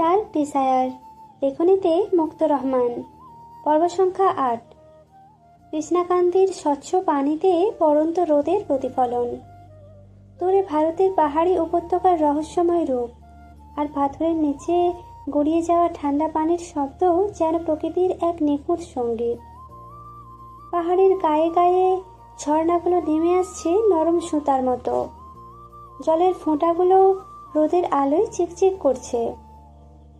Dark desire লেখনীতে মুক্ত রহমান, পর্ব সংখ্যা আট। কৃষ্ণাকান্তির স্বচ্ছ পানিতে পরন্ত রোদের প্রতিফলন। দূরে ভারতের পাহাড়ি উপত্যকার রহস্যময় রূপ, আর পাথরের নিচে গড়িয়ে যাওয়া ঠান্ডা পানির শব্দ যেন প্রকৃতির এক নিখুঁত সংগীত পাহাড়ের গায়ে গায়ে ঝর্ণাগুলো নেমে আসছে নরম সুতার মতো। জলের ফোঁটাগুলো রোদের আলোয় চিকচিক করছে।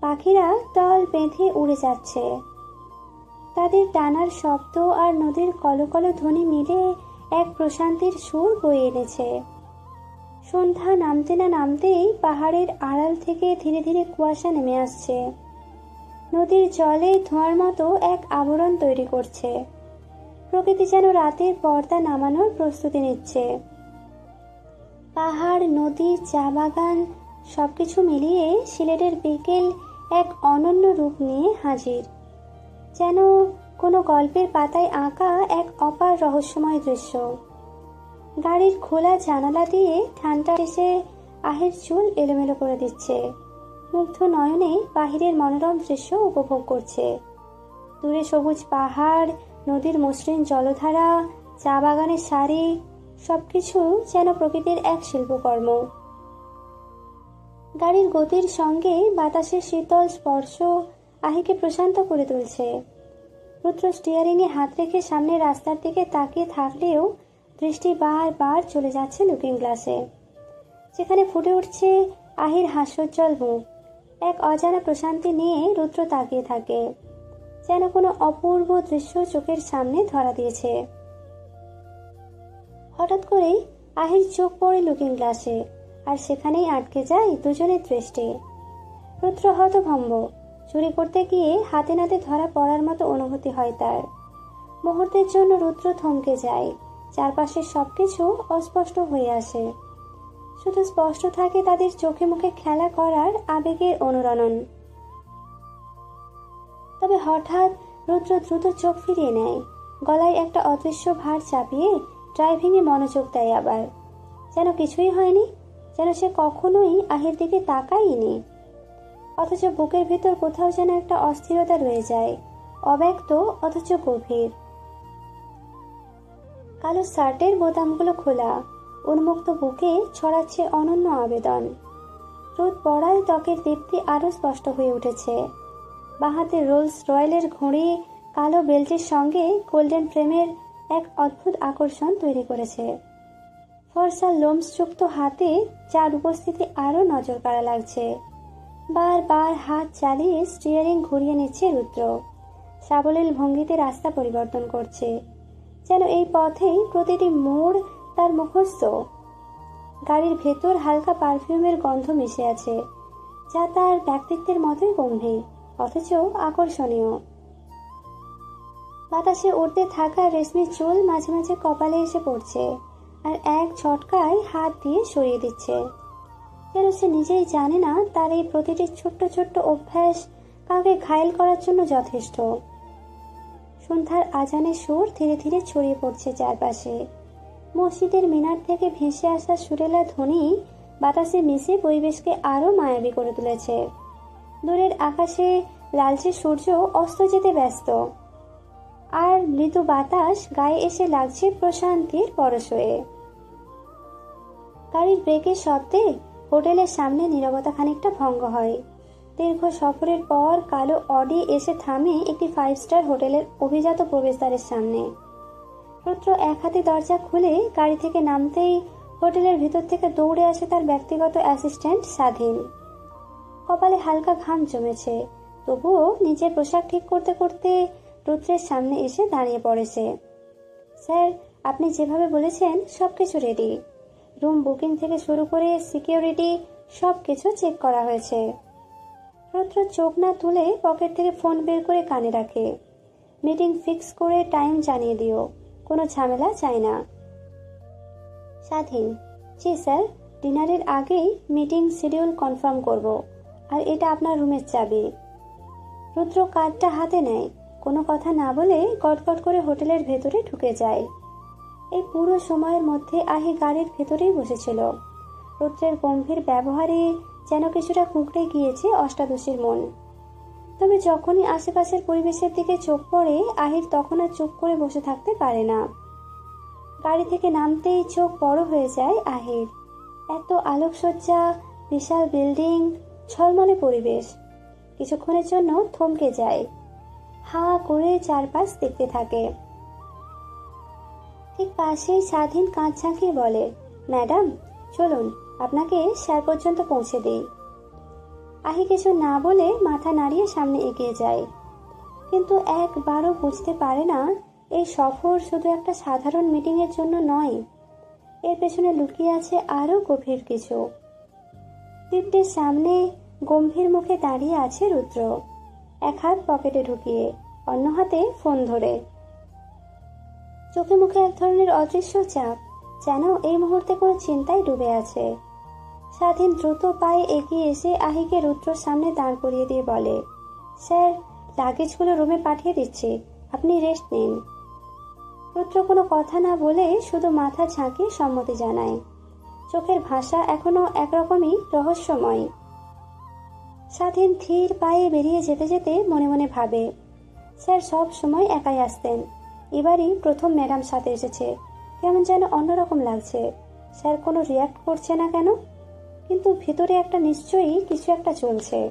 পাখিরা দল বেঁধে উড়ে যাচ্ছে। তাদের টানার শব্দ আর নদীর কলকল ধ্বনি মিলে এক প্রশান্তির সুর বয়ে এনেছে। সন্ধ্যা নামতে না নামতেই পাহাড়ের আড়াল থেকে ধীরে ধীরে কুয়াশা নেমে আসছে। নদীর জলে ধোঁয়ার মতো এক আবরণ তৈরি করছে। প্রকৃতি যেন রাতের পর্দা নামানোর প্রস্তুতি নিচ্ছে। পাহাড়, নদী, চা বাগান সবকিছু মিলিয়ে সিলেটের বিকেল এক অনন্য রূপ নিয়ে হাজির। যেন কোনো গল্পের পাতায় আঁকা এক অপার রহস্যময় দৃশ্য। গাড়ির খোলা জানালা দিয়ে ঠান্ডা এসে আহের চুল এলোমেলো করে দিচ্ছে। মুগ্ধ নয়নে বাহিরের মনোরম দৃশ্য উপভোগ করছে। দূরে সবুজ পাহাড়, নদীর মসৃণ জলধারা, চা বাগানের সারি, সবকিছু যেন প্রকৃতির এক শিল্পকর্ম। গাড়ির গতির সঙ্গে বাতাসের শীতল স্পর্শ আহিকে প্রশান্ত করে তুলছে। রুদ্র স্টিয়ারিংয়ে হাত রেখে সামনে রাস্তার দিকে তাকিয়ে থাকলেও দৃষ্টি বারবার চলে যাচ্ছে লুকিং গ্লাসে। যেখানে ফুটে উঠছে আহির হাস্যোজ্জ্বল মুখ। এক অজানা প্রশান্তি নিয়ে রুদ্র তাকিয়ে থাকে, যেন কোনো অপূর্ব দৃশ্য চোখের সামনে ধরা দিয়েছে। হঠাৎ করেই আহির চোখ পড়ে লুকিং গ্লাসে। আর সেখানেই আটকে যায় দুজনের দৃষ্টি রুদ্র হতভম্ব। চুরি করতে গিয়ে হাতে নাতে ধরা পড়ার মতো অনুভূতি হয় তার। মুহূর্তের জন্য রুদ্র থমকে যায়। চারপাশের সবকিছু অস্পষ্ট হয়ে আসে। শুধু স্পষ্ট থাকে তাদের চোখে মুখে খেলা করার আবেগের অনুরণন। তবে হঠাৎ রুদ্র দ্রুত চোখ ফিরিয়ে নেয়। গলায় একটা অদৃশ্য ভার চাপিয়ে ড্রাইভিংয়ে মনোযোগ দেয় আবার। যেন কিছুই হয়নি যেন সে কখনোই আহির দিকে তাকায়নি। অথচ বুকের ভিতর কোথাও যেন একটা অস্থিরতা রয়ে যায়, অব্যক্ত অথচ গভীর। কালো শার্টের বোতামগুলো খোলা, উন্মুক্ত বুকে ছড়াচ্ছে অনন্য আবেদন। রোদ পড়ায় ত্বকের দীপ্তি আরও স্পষ্ট হয়ে উঠেছে। বাহাতে রোলস রয়্যালের ঘড়ি কালো বেল্টের সঙ্গে গোল্ডেন ফ্রেমের এক অদ্ভুত আকর্ষণ তৈরি করেছে। ফর্সা লোমসযুক্ত হাতে যার উপস্থিতি আরও নজর কাড়া লাগছে। বারবার হাত চালিয়ে স্টিয়ারিং ঘুরিয়ে নিচ্ছে রুদ্র। সাবলীল ভঙ্গিতে রাস্তা পরিবর্তন করছে। যেন এই পথেই প্রতিটি মোড় তার মুখস্থ। গাড়ির ভেতর হালকা পারফিউমের গন্ধ মিশে আছে, যা তার ব্যক্তিত্বের মতোই গম্ভীর, অথচ আকর্ষণীয়। বাতাসে উঠতে থাকা রেশমি চুল মাঝে মাঝে কপালে এসে পড়ছে। আর এক ঝটকায় হাত দিয়ে সরিয়ে দিচ্ছে। যেন সে নিজেই জানে না তার এই প্রতিটি ছোট্ট ছোট্ট অভ্যাস কাউকে ঘায়েল করার জন্য যথেষ্ট। সন্ধ্যার আজানের সুর ধীরে ধীরে ছড়িয়ে পড়ছে চারপাশে। মসজিদের মিনার থেকে ভেসে আসা সুরেলা ধ্বনি বাতাসে মিশে পরিবেশকে আরও মায়াবী করে তুলেছে। দূরের আকাশে লালচে সূর্য অস্ত যেতে ব্যস্ত। আর মৃদু বাতাস গায়ে এসে লাগছে প্রশান্তির পরশয়ে। গাড়ির ব্রেকের শব্দে হোটেলের সামনে নীরবতা খানিকটা ভঙ্গ হয়। দীর্ঘ সফরের পর কালো অডি এসে থামে একটি ফাইভ স্টার হোটেলের অভিজাত প্রবেশদ্বারের সামনে। রুদ্র এক হাতে দরজা খুলে গাড়ি থেকে নামতেই হোটেলের ভিতর থেকে দৌড়ে আসে তার ব্যক্তিগত অ্যাসিস্ট্যান্ট স্বাধীন। কপালে হালকা ঘাম জমেছে। তবুও নিজের পোশাক ঠিক করতে করতে রুদ্রের সামনে এসে দাঁড়িয়ে পড়েছে। স্যার, আপনি যেভাবে বলেছেন সব কিছু রেডি রুম বুকিং থেকে শুরু করে সিকিউরিটি সব কিছু চেক করা হয়েছে। রুদ্র চোখ না তুলে পকেট থেকে ফোন বের করে কানে রাখে। মিটিং ফিক্স করে টাইম জানিয়ে দিও, কোনো ঝামেলা চাই না। স্বাধীন। জি, স্যার, ডিনারের আগেই মিটিং শিডিউল কনফার্ম করব, আর এটা আপনার রুমের চাবি। রুদ্র কার্ডটা হাতে নেয়। কোনো কথা না বলে গটগট করে হোটেলের ভেতরে ঢুকে যায়। এই পুরো সময়ের মধ্যে আহি গাড়ির ভেতরেই বসেছিল। রুদ্রের গম্ভীর ব্যবহারে যেন কিছুটা কুঁকড়ে গিয়েছে অষ্টাদশীর মন। তবে যখনই আশেপাশের পরিবেশের দিকে চোখ পড়ে, আহির তখন আর চুপ করে বসে থাকতে পারে না। গাড়ি থেকে নামতেই চোখ বড় হয়ে যায় আহির। এত আলোকসজ্জা, বিশাল বিল্ডিং, ঝলমলে পরিবেশ। কিছুক্ষণের জন্য থমকে যায়। হা করে চারপাশ দেখতে থাকে। ঠিক পাশেই স্বাধীন কাঁচ ঝাঁকিয়ে বলে, ম্যাডাম, চলুন, আপনাকে স্যার পর্যন্ত পৌঁছে দিই। আহি কিছু না বলে মাথা নাড়িয়ে সামনে এগিয়ে যায়। কিন্তু একবারও বুঝতে পারে না, এই সফর শুধু একটা সাধারণ মিটিংয়ের জন্য নয়, এর পেছনে লুকিয়ে আছে আরও গভীর কিছু। সামনে গম্ভীর মুখে দাঁড়িয়ে আছে রুদ্র। এক হাত পকেটে ঢুকিয়ে অন্য হাতে ফোন ধরে। চোখে মুখে এক ধরনের অদৃশ্য চাপ, যেন এই মুহূর্তে কোনো চিন্তায় ডুবে আছে। স্বাধীন দ্রুত পায়ে এগিয়ে এসে আহিকে রুদ্রর সামনে দাঁড় করিয়ে দিয়ে বলে, স্যার, লাগেজগুলো রুমে পাঠিয়ে দিচ্ছি, আপনি রেস্ট নিন। রুদ্র কোনো কথা না বলে শুধু মাথা ঝাঁকিয়ে সম্মতি জানায়। চোখের ভাষা এখনও একরকমই রহস্যময়। স্বাধীন ধীর পায়ে বেরিয়ে যেতে যেতে মনে মনে ভাবে, স্যার, সব সময় একাই আসতেন। এবারই প্রথম ম্যাডাম সাথে এসেছে। কেমন যেন অন্যরকম লাগছে। স্যার, কোনো রিয়াক্ট করছে না কেন? কিন্তু ভিতরে একটা নিশ্চয়ই কিছু একটা চলছে।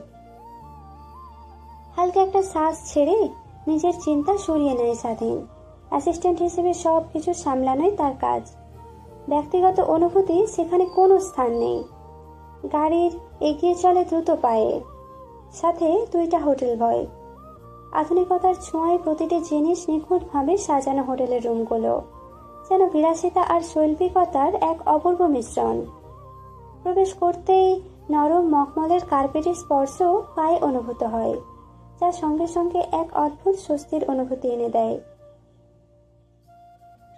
হালকা একটা শ্বাস ছেড়ে নিজের চিন্তা সরিয়ে নেয় স্বাধীন। অ্যাসিস্ট্যান্ট হিসেবে সব কিছু সামলানোই তার কাজ। ব্যক্তিগত অনুভূতি সেখানে কোনো স্থান নেই। গাড়ির এগিয়ে চলে দ্রুত পায়ে। সাথে দুইটা হোটেল ভয় আধুনিকতার ছোঁয়ায় প্রতিটি জিনিস নিখুঁতভাবে সাজানো হোটেলের রুমগুলো, যেন বিলাসিতা আর শৈল্পিকতার এক অপূর্ব মিশ্রণ। প্রবেশ করতেই নরম মখমলের কার্পেটের স্পর্শ পায়ে অনুভূত হয়, যা সঙ্গে সঙ্গে এক অদ্ভুত স্বস্তির অনুভূতি এনে দেয়।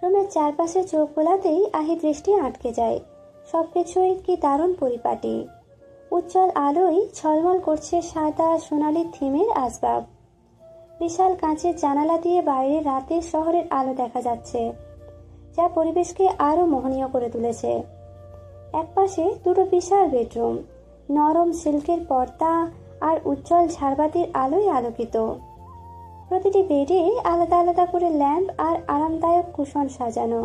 রুমের চারপাশে চোখ বোলাতেই আহি দৃষ্টি আটকে যায়। সবকিছুই কি দারুণ পরিপাটি। উজ্জ্বল আলোয় ছলমল করছে সাদা সোনালি থিমের আসবাব। বিশাল কাঁচের জানালা দিয়ে বাইরে রাতের শহরের আলো দেখা যাচ্ছে, যা পরিবেশকে আরও মোহনীয় করে তুলেছে। একপাশে দুটো বিশাল বেডরুম, নরম সিল্কের পর্দা আর উজ্জ্বল ঝাড়বাতির আলোয় আলোকিত। প্রতিটি বেডে আলাদা আলাদা করে ল্যাম্প আর আরামদায়ক কুশন সাজানো।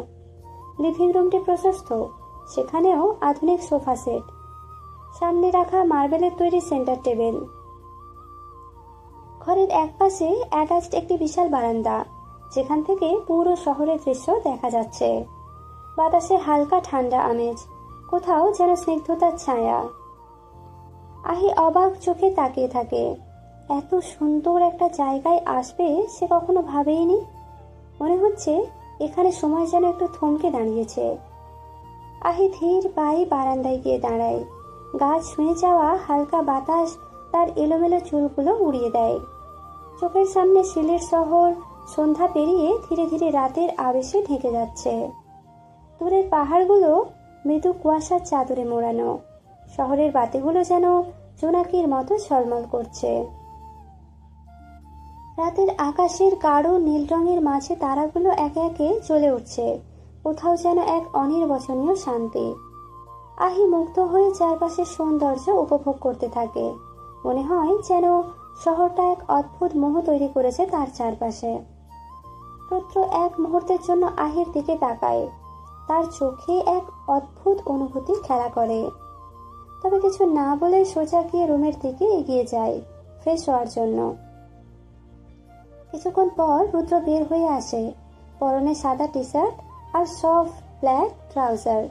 লিভিং রুমটি প্রশস্ত সেখানেও আধুনিক সোফা সেট। সামনে রাখা মার্বেলের তৈরি সেন্টার টেবিল। ঘরের একপাশে অ্যাটাচড একটি বিশাল বারান্দা, যেখান থেকে পুরো শহরের দৃশ্য দেখা যাচ্ছে। বাতাসে হালকা ঠান্ডা আমেজ, কোথাও যেন স্নিগ্ধতার ছায়া। আহি অবাক চোখে তাকিয়ে থাকে, এত সুন্দর একটা জায়গায় আসবে সে কখনো ভাবেইনি? মনে হচ্ছে এখানে সময় যেন একটু থমকে দাঁড়িয়েছে। আহি ধীর পায়ে বারান্দায় গিয়ে দাঁড়ায়। গাছ ছুঁয়ে যাওয়া হালকা বাতাস তার এলোমেলো চুলগুলো উড়িয়ে দেয়। চোখের সামনে শিলের শহর, সন্ধ্যা পেরিয়ে ধীরে ধীরে রাতের আবেশে ঢেকে যাচ্ছে। দূরের পাহাড়গুলো মৃদু কুয়াশার চাদরে মোড়ানো। শহরের বাতিগুলো যেন জোনাকির মতো ঝলমল করছে। রাতের আকাশের গাঢ় নীল রঙের মাঝে তারাগুলো একে একে চলে উঠছে। কোথাও যেন এক অনির্বচনীয় শান্তি। আহি মুগ্ধ হয়ে চারপাশের সৌন্দর্য উপভোগ করতে থাকে। মনে হয় যেন শহরটা এক অদ্ভুত মোহ তৈরি করেছে তার চারপাশে। রুদ্র এক মুহূর্তের জন্য আহির দিকে তাকায়। তার চোখে এক অদ্ভুত অনুভূতি খেলা করে। তবে কিছু না বলে সোজা গিয়ে রুমের দিকে এগিয়ে যায়, ফ্রেশ হওয়ার জন্য। কিছুক্ষণ পর রুদ্র বের হয়ে আসে। পরনে সাদা টি শার্ট আর সফট ব্ল্যাক ট্রাউজার।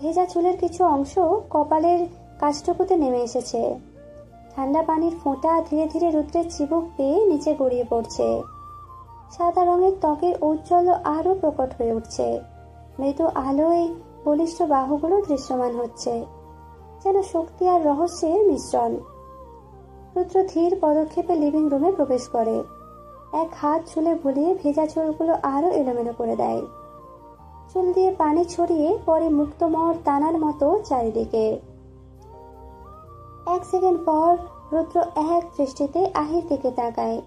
ভেজা চুলের কিছু অংশ কপালের কাষ্ঠপুতে নেমে এসেছে। ঠান্ডা পানির ফোঁটা ধীরে ধীরে রুদ্রের চিবুক পেয়ে নিচে গড়িয়ে পড়ছে। সাদা রঙের ত্বকের ঔজ্জ্বল্য আরও প্রকট হয়ে উঠছে। মৃদু আলোয় বলিষ্ঠ বাহুগুলো দৃশ্যমান হচ্ছে। যেন শক্তি আর রহস্যের মিশ্রণ। রুদ্র ধীর পদক্ষেপে লিভিং রুমে প্রবেশ করে। এক হাত চুলে ভুলিয়ে ভেজা চুলগুলো আরও এলোমেলো করে দেয়। চুল দিয়ে পানি ছড়িয়ে পরে মুক্তমহর টানার মতো চারিদিকে। এক সেকেন্ড পর রুদ্র এক দৃষ্টিতে আহির দিকে তাকায়।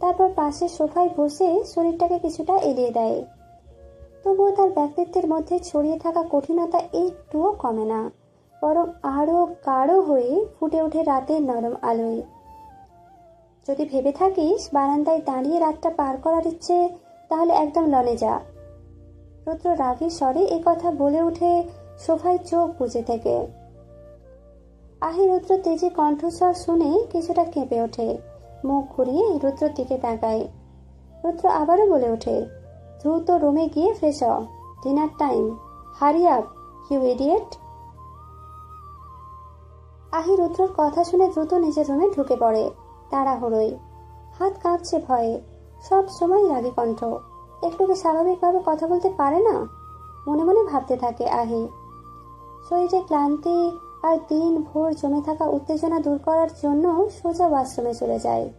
তারপর পাশের সোফায় বসে শরীরটাকে কিছুটা এড়িয়ে দেয়। তবুও তার ব্যক্তিত্বের মধ্যে ছড়িয়ে থাকা কঠিনতা একটুও কমে না, বরং আরও গাঢ় হয়ে ফুটে ওঠে রাতের নরম আলোয়। যদি ভেবে থাকিস বারান্দায় দাঁড়িয়ে রাতটা পার করার ইচ্ছে, তাহলে একদম লনে যা। রুদ্র রাগের স্বরে এ কথা বলে উঠে সোফায় চোখ বুঝে থেকে। আহি রুদ্র, তেজে কণ্ঠস্বর শুনে কিছুটা কেঁপে ওঠে। মুখ ঘুরিয়ে রুদ্র দিকে তাকায়। রুদ্র আবারও বলে ওঠে, দ্রুত রুমে গিয়ে fresh dinner time. Hurry up, you idiot. Ahi রুদ্রর কথা শুনে দ্রুত নিজের রুমে ঢুকে পড়ে তাড়াহুড়োই হাত কাঁপছে ভয়ে, সব সময় রাগী কণ্ঠ। একটু কি স্বাভাবিকভাবে কথা বলতে পারে না? মনে মনে ভাবতে থাকে আহি। শরীরে ক্লান্তি আর দিন ভোর জমে থাকা উত্তেজনা দূর করার জন্য সোজা ওয়াশরুমে চলে যায়।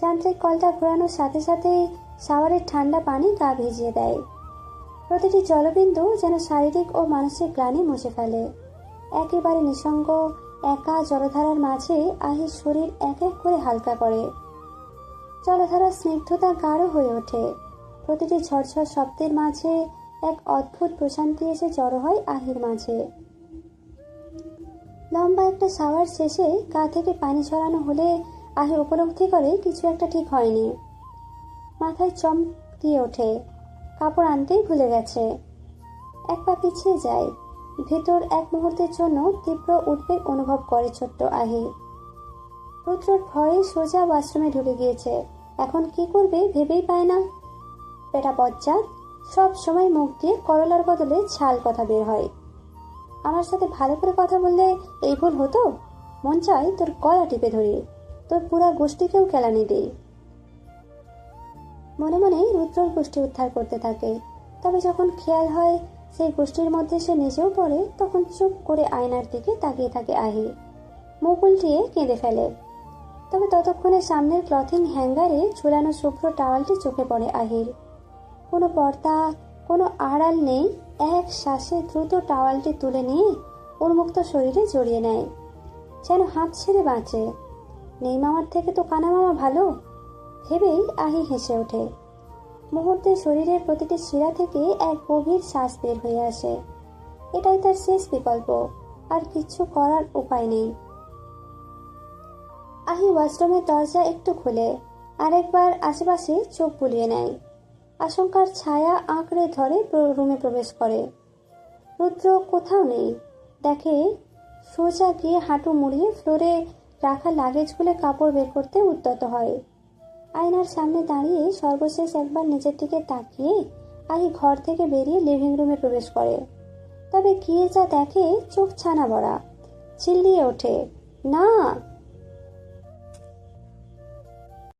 যান্ত্রিক কলটা ঘোরানোর সাথে সাথে শাওয়ারের ঠান্ডা পানি গা ভিজিয়ে দেয়। প্রতিটি জলবিন্দু যেন শারীরিক ও মানসিক গ্লানি মুছে ফেলে। একেবারে নিঃসঙ্গ, একা জলধারার মাঝে আহির শরীর এক এক করে হালকা করে। জলধারার স্নিগ্ধতা গাঢ় হয়ে ওঠে। প্রতিটি ঝরঝর শব্দের মাঝে এক অদ্ভুত প্রশান্তি এসে জড়ো হয় আহির মাঝে। লম্বা একটা শাওয়ার শেষে গা থেকে পানি ছড়ানো হলে আহি উপলব্ধি করে কিছু একটা ঠিক হয়নি। মাথায় চম দিয়ে ওঠে, কাপড় আনতেই ভুলে গেছে। এক পা পিছিয়ে যায়, ভেতর এক মুহূর্তের জন্য তীব্র উদ্বেগ অনুভব করে ছোট্ট আহি। রুদ্রর ভয়ে সোজা ওয়াশরুমে ঢুকে গিয়েছে, এখন কি করবে ভেবেই পায় না। পেটা বজ্জাত সব সময় মুখ দিয়ে করলার বদলে ছাল কথা বের হয়। আমার সাথে ভালো করে কথা বললে এই ভুল হতো? মন চায় তোর গলা টিপে ধরি, তোর পুরা গোষ্ঠীকেও কেলানি দিই মনে মনে রুদ্রর গোষ্ঠী উদ্ধার করতে থাকে। তবে যখন খেয়াল হয় সেই গোষ্ঠীর মধ্যে সে নিজেও পড়ে, তখন চুপ করে আয়নার দিকে তাকিয়ে থাকে আহি। মুখ উল্টিয়ে কেঁদে ফেলে। তবে ততক্ষণে সামনের ক্লথিং হ্যাঙ্গারে ঝুলানো শুভ্র টাওয়ালটি চোখে পড়ে আহির। কোনো পর্দা, কোনো আড়াল নেই। এক শ্বাসে দ্রুত টাওয়ালটি তুলে নিয়ে উন্মুক্ত শরীরে জড়িয়ে নেয়। যেন হাত ছেড়ে বাঁচে। নেই মামার থেকে তো কানা মামা ভালো। ভেবেই আহি হেসে ওঠে। মুহূর্তে শরীরের প্রতিটি শিরা থেকে এক গভীর শ্বাস বের হয়ে আসে। এটাই তার শেষ বিকল্প। আর কিছু করার উপায় নেই। আহি ওয়াশরুমের দরজা একটু খুলে। আরেকবার আশেপাশে চোখ বুলিয়ে নেয়। আশঙ্কার ছায়া আঁকড়ে ধরে রুমে প্রবেশ করে। রুদ্র কোথাও নেই। দেখে সোজা গিয়ে হাঁটু মুড়িয়ে ফ্লোরে রাখা লাগেজ খুলে কাপড় বের করতে উদ্যত হয়। আয়নার সামনে দাঁড়িয়ে সর্বশেষ একবার নিজের দিকে তাকিয়ে আহি ঘর থেকে বেরিয়ে লিভিং রুমে প্রবেশ করে। তবে গিয়ে যা দেখে চোখ ছানা ভরা। চিল্লিয়ে ওঠে, না